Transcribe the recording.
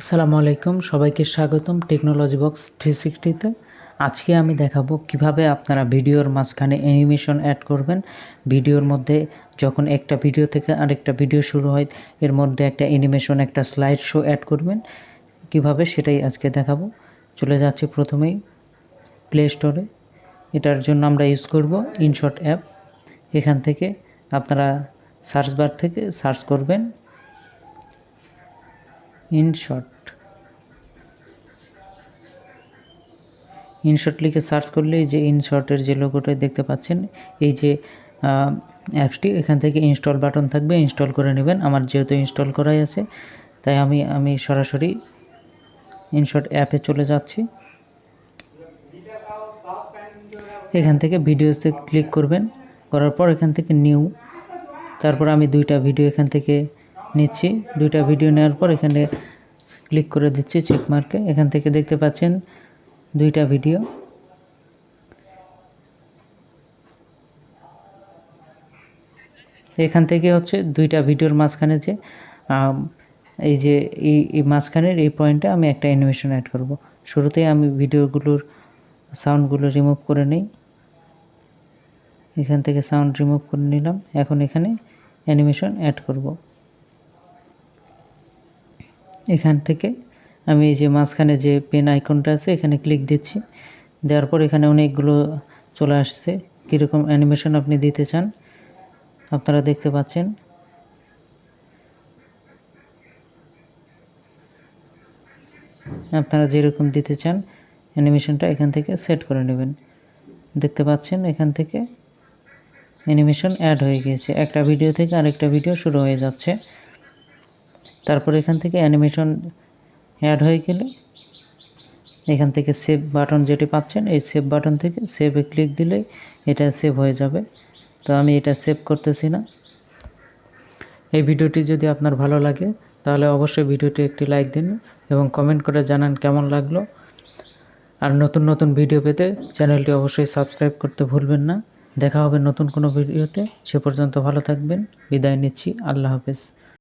আসসালামু আলাইকুম, সবাইকে স্বাগতম টেকনোলজি বক্স থ্রি সিক্সটিতে। আজকে আমি দেখাবো কীভাবে আপনারা ভিডিওর মাঝখানে অ্যানিমেশন অ্যাড করবেন। ভিডিওর মধ্যে যখন একটা ভিডিও থেকে আরেকটা ভিডিও শুরু হয়, এর মধ্যে একটা অ্যানিমেশন, একটা স্লাইড শো অ্যাড করবেন। কীভাবে সেটাই আজকে দেখাবো। চলে যাচ্ছি প্রথমেই প্লে স্টোরে এটার জন্য আমরা ইউজ করব ইনশর্ট অ্যাপ এখান থেকে আপনারা সার্চ বার থেকে সার্চ করবেন। ইনশট ইনশট লিখে সার্চ করলে এই যে ইনশটের যে লোগোটা দেখতে পাচ্ছেন, এই যে অ্যাপসটি, এখান থেকে ইনস্টল বাটন থাকবে, ইনস্টল করে নেবেন। আমার যেহেতু ইনস্টল করাই আছে, তাই আমি আমি সরাসরি ইনশট অ্যাপে চলে যাচ্ছি। এখান থেকে ভিডিওসতে ক্লিক করবেন, করার পর এখান থেকে নিউ, তারপর আমি দুইটা ভিডিও এখান থেকে নিচ্ছি। দুইটা ভিডিও নেওয়ার পর এখানে ক্লিক করে দিচ্ছি চেক মার্কে এখান থেকে দেখতে পাচ্ছেন দুইটা ভিডিও এখান থেকে হচ্ছে দুইটা ভিডিওর মাঝখানে যে এই যে, এই মাঝখানের এই পয়েন্টে আমি একটা অ্যানিমেশন অ্যাড করব। শুরুতেই আমি ভিডিওগুলোর সাউন্ডগুলো রিমুভ করে নেই। এখান থেকে সাউন্ড রিমুভ করে নিলাম। এখন এখানে অ্যানিমেশন অ্যাড করব। এখান থেকে। আমি এই যে মাঝখানে যে পেন আইকনটা আছে, এখানে ক্লিক দিচ্ছি। দেওয়ার পর এখানে অনেকগুলো চলে আসছে। কীরকম অ্যানিমেশন আপনি দিতে চান, আপনারা দেখতে পাচ্ছেন। আপনারা যেরকম দিতে চান অ্যানিমেশনটা এখান থেকে সেট করে নেবেন। দেখতে পাচ্ছেন এখান থেকে অ্যানিমেশন অ্যাড হয়ে গিয়েছে। একটা ভিডিও থেকে আরেকটা ভিডিও শুরু হয়ে যাচ্ছে। তারপর এখান থেকে অ্যানিমেশন অ্যাড হয়ে গেলে এখান থেকে সেভ বাটন যেটি পাচ্ছেন, এই সেভ বাটন থেকে সেভে ক্লিক দিলেই এটা সেভ হয়ে যাবে। তো আমি এটা সেভ করতেছি না। এই ভিডিওটি যদি আপনার ভালো লাগে, তাহলে অবশ্যই ভিডিওটি একটি লাইক দিন এবং কমেন্ট করে জানান কেমন লাগল। আর নতুন নতুন ভিডিও পেতে চ্যানেলটি অবশ্যই সাবস্ক্রাইব করতে ভুলবেন না। দেখা হবে নতুন কোনো ভিডিওতে সে পর্যন্ত ভালো থাকবেন। বিদায় নিচ্ছি। আল্লাহ হাফেজ।